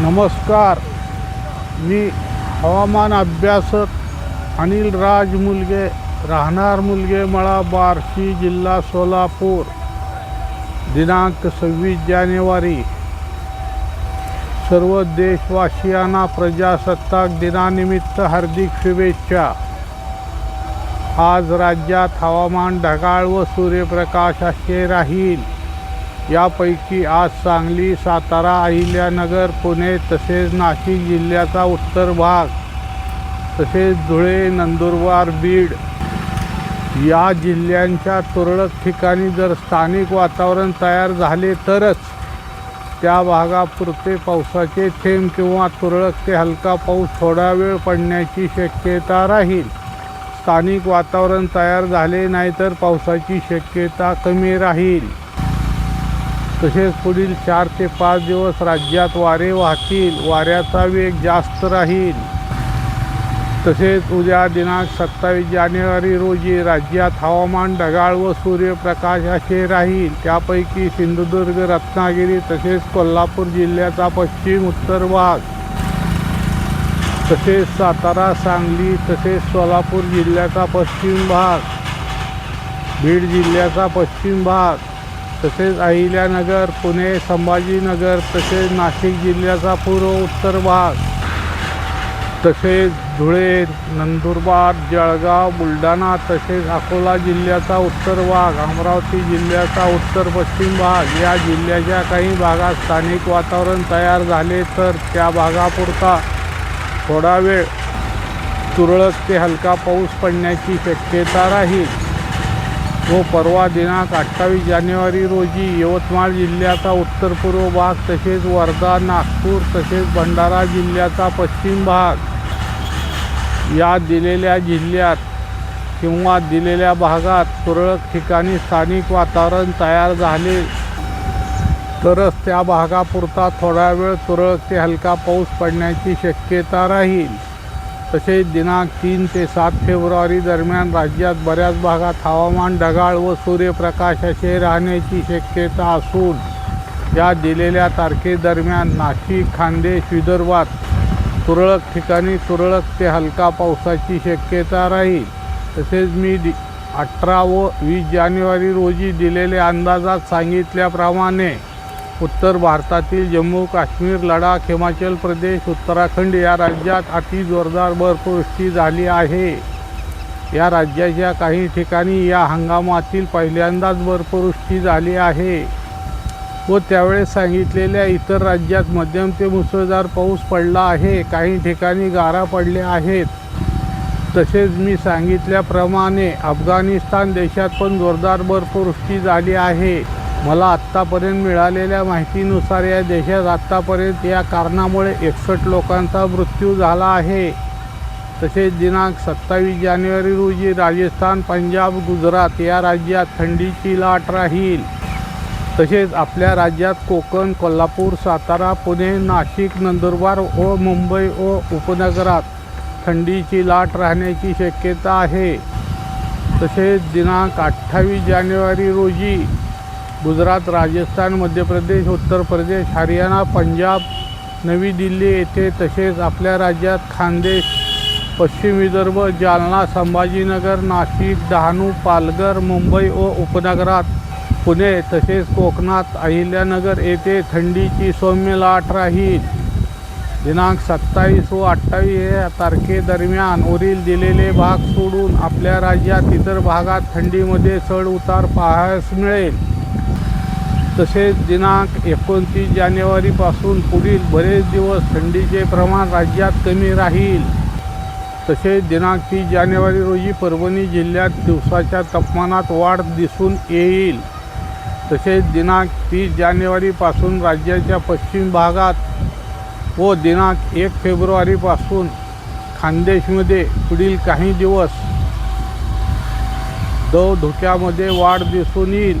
नमस्कार. मी हवामान अभ्यासक अनिल राज मुलगे राहणार मुलगे मळा बार्शी जिल्हा सोलापूर. दिनांक सव्वीस जानेवारी. सर्व देशवासियांना प्रजासत्ताक दिनानिमित्त हार्दिक शुभेच्छा. आज राज्यात हवामान ढगाळ व सूर्यप्रकाश असे राहील. यापैकी आज सांगली सातारा अहिल्यानगर पुणे तसेच नाशिक जिल्ह्याचा उत्तर भाग तसेच धुळे नंदुरबार बीड या जिल्ह्यांच्या तुरळक ठिकाणी जर स्थानिक वातावरण तयार झाले तरच त्या भागापुरते पावसाचे थेंब किंवा तुरळक ते हलका पाऊस थोडा वेळ पडण्याची शक्यता राहील. स्थानिक वातावरण तयार झाले नाही तर पावसाची शक्यता कमी राहील. तसेच पुढील चार ते पाच दिवस राज्यात वारे वाहतील वाऱ्याचा वेग जास्त राहील. तसेच उद्या दिनांक सत्तावीस जानेवारी रोजी राज्यात हवामान ढगाळ व सूर्यप्रकाश असे राहील. त्यापैकी सिंधुदुर्ग रत्नागिरी तसेच कोल्हापूर जिल्ह्याचा पश्चिम उत्तर भाग. तसेच सातारा सांगली तसेच सोलापूर जिल्ह्याचा पश्चिम भाग. बीड जिल्ह्याचा पश्चिम भाग. तसेच अहिल्यानगर पुणे संभाजीनगर तसेच नाशिक जिल्ह्याचा पूर्व उत्तर भाग. तसेच धुळे नंदुरबार जळगाव बुलढाणा तसेच अकोला जिल्ह्याचा उत्तर भाग अमरावती जिल्ह्याचा उत्तर पश्चिम भाग. या जिल्ह्याच्या काही भागात स्थानिक वातावरण तयार झाले तर त्या भागापुरता थोडा वेळ तुरळक ते हलका पाऊस पडण्याची शक्यता राहील. व परवा दिनांक अठ्ठावीस जानेवारी रोजी यवतमाळ जिल्ह्याचा उत्तर पूर्व भाग तसेच वर्धा नागपूर तसेच भंडारा जिल्ह्याचा पश्चिम भाग. या दिलेल्या जिल्ह्यात किंवा दिलेल्या भागात तुरळक ठिकाणी स्थानिक वातावरण तयार झाले. तरच त्या भागापुरता थोडा वेळ तुरळक ते हलका पाऊस पडण्याची शक्यता राहील. तसेच दिनांक तीन ते सात फेब्रुवारी दरम्यान राज्यात बऱ्याच भागात हवामान ढगाळ व सूर्यप्रकाश असे राहण्याची शक्यता असून या दिलेल्या तारखेदरम्यान नाशिक खानदेश विदर्भात तुरळक ठिकाणी तुरळक ते हलका पावसाची शक्यता राहील. तसेच मी दि अठरा व वीस जानेवारी रोजी दिलेल्या अंदाजात सांगितल्याप्रमाणे उत्तर भारतातील जम्मू काश्मीर लडाख हिमाचल प्रदेश उत्तराखंड या राज्यात अति जोरदार बर्फवृष्टी झाली आहे. या राज्याच्या काही ठिकाणी या हंगामातील पहिल्यांदाच बर्फवृष्टी झाली आहे. व त्यावेळेस सांगितलेल्या इतर राज्यात मध्यम ते मुसळधार पाऊस पडला आहे. काही ठिकाणी गारा पडल्या आहेत. तसेच मी सांगितल्याप्रमाणे अफगाणिस्तान देशात पण जोरदार बर्फवृष्टी झाली आहे. मला आत्तापर्यंत मिळालेल्या माहितीनुसार या देशात आत्तापर्यंत या कारणामुळे एकसष्ट लोकांचा मृत्यू झाला आहे. तसेच दिनांक सत्तावीस जानेवारी रोजी राजस्थान पंजाब गुजरात या राज्यात थंडीची लाट राहील. तसेच आपल्या राज्यात कोकण कोल्हापूर सातारा पुणे नाशिक नंदुरबार व मुंबई व उपनगरात थंडीची लाट राहण्याची शक्यता आहे. तसेच दिनांक अठ्ठावीस जानेवारी रोजी गुजरात राजस्थान मध्य प्रदेश उत्तर प्रदेश हरियाणा पंजाब नवी दिल्ली येथे तसेच आपल्या राज्यात खानदेश पश्चिम विदर्भ जालना संभाजीनगर नाशिक डहाणू पालघर मुंबई व उपनगरात पुणे तसेच कोकणात अहिल्यानगर येथे थंडीची सौम्य लाट राहील. दिनांक सत्तावीस व अठ्ठावीस या तारखेदरम्यान वरील दिलेले भाग सोडून आपल्या राज्यात इतर भागात थंडीमध्ये चढ उतार पाहायस मिळेल. तसेच दिनांक एकोणतीस जानेवारीपासून पुढील बरेच दिवस थंडीचे प्रमाण राज्यात कमी राहील. तसेच दिनांक तीस जानेवारी रोजी परभणी जिल्ह्यात दिवसाच्या तापमानात वाढ दिसून येईल. तसेच दिनांक तीस जानेवारीपासून राज्याच्या पश्चिम भागात व दिनांक एक फेब्रुवारीपासून खानदेशमध्ये पुढील काही दिवस दव धुक्यामध्ये वाढ दिसून येईल.